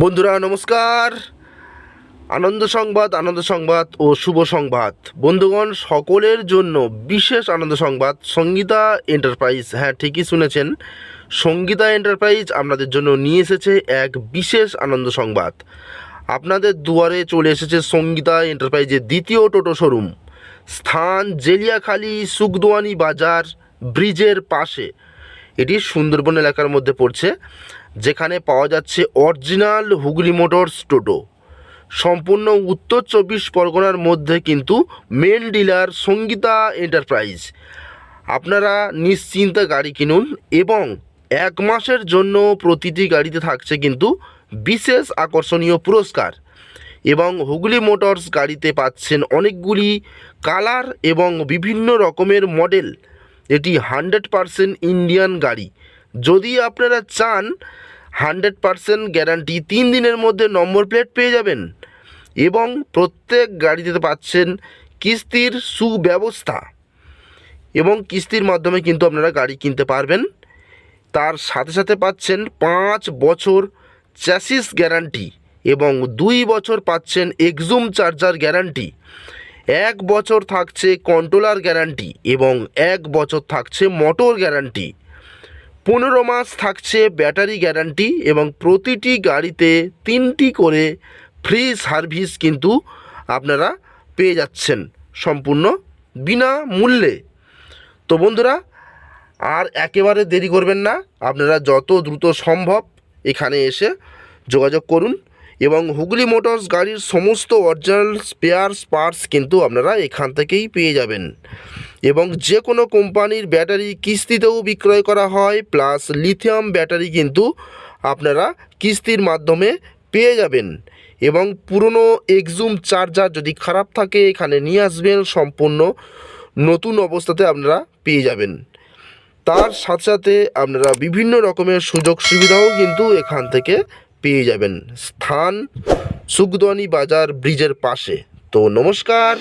বন্ধুরা, নমস্কার। আনন্দ সংবাদ আনন্দ সংবাদ ও শুভ সংবাদ। বন্ধুগণ, সকলের জন্য বিশেষ আনন্দ সংবাদ, সঙ্গীতা এন্টারপ্রাইজ। হ্যাঁ ঠিকই শুনেছেন। সঙ্গীতা এন্টারপ্রাইজ আপনাদের জন্য নিয়ে এসেছে এক বিশেষ আনন্দ সংবাদ। আপনাদের দুয়ারে চলে এসেছে সঙ্গীতা এন্টারপ্রাইজের দ্বিতীয় টোটো শোরুম। স্থান জেলিয়াখালী সুকদোয়ানি বাজার ব্রিজের পাশে। এটি সুন্দরবন এলাকার মধ্যে পড়ছে, যেখানে পাওয়া যাচ্ছে অরিজিনাল হুগলি মোটরস টোটো। সম্পূর্ণ উত্তর চব্বিশ পরগনার মধ্যে কিন্তু মেন ডিলার সঙ্গীতা এন্টারপ্রাইজ আপনারা নিশ্চিন্তে গাড়ি কিনুন এবং এক মাসের জন্য প্রতিটি গাড়িতে থাকছে কিন্তু বিশেষ আকর্ষণীয় পুরস্কার। এবং হুগলি মোটরস গাড়িতে পাচ্ছেন অনেকগুলি কালার এবং বিভিন্ন রকমের মডেল এটি হান্ড্রেড পারসেন্ট ইন্ডিয়ান গাড়ি। যদি আপনারা চান, হান্ড্রেড পারসেন্ট গ্যারান্টি তিন দিনের মধ্যে নম্বর প্লেট পেয়ে যাবেন এবং প্রত্যেক গাড়িতে পাচ্ছেন কিস্তির সুব্যবস্থা এবং কিস্তির মাধ্যমে কিন্তু আপনারা গাড়ি কিনতে পারবেন। তার সাথে সাথে পাচ্ছেন পাঁচ বছর চ্যাসিস গ্যারান্টি এবং দুই বছর পাচ্ছেন এক্সুম চার্জার গ্যারান্টি। এক বছর থাকছে কন্ট্রোলার গ্যারান্টি এবং এক বছর থাকছে মোটর গ্যারান্টি। পনেরো মাস থাকছে ব্যাটারি গ্যারান্টি এবং প্রতিটি গাড়িতে তিনটি করে ফ্রি সার্ভিস কিন্তু আপনারা পেয়ে যাচ্ছেন সম্পূর্ণ বিনা মূল্যে তো বন্ধুরা, আর একেবারে দেরি করবেন না, আপনারা যত দ্রুত সম্ভব এখানে এসে যোগাযোগ করুন। এবং হুগলি মোটরস গাড়ির সমস্ত অরিজিনাল স্পেয়ার পার্টস কিন্তু আপনারা এখান থেকেই পেয়ে যাবেন। এবং যে কোনো কোম্পানির ব্যাটারি কিস্তিতেও বিক্রয় করা হয় প্লাস লিথিয়াম ব্যাটারি কিন্তু আপনারা কিস্তির মাধ্যমে পেয়ে যাবেন। এবং পুরনো এক্সুম চার্জার যদি খারাপ থাকে, এখানে নিয়ে আসবেন, সম্পূর্ণ নতুন অবস্থাতে আপনারা পেয়ে যাবেন। তার সাথে সাথে আপনারা বিভিন্ন রকমের সুযোগ সুবিধাও কিন্তু এখান থেকে পেয়ে যাবেন স্থান সুগদনি বাজার ব্রিজের পাশে। তো নমস্কার।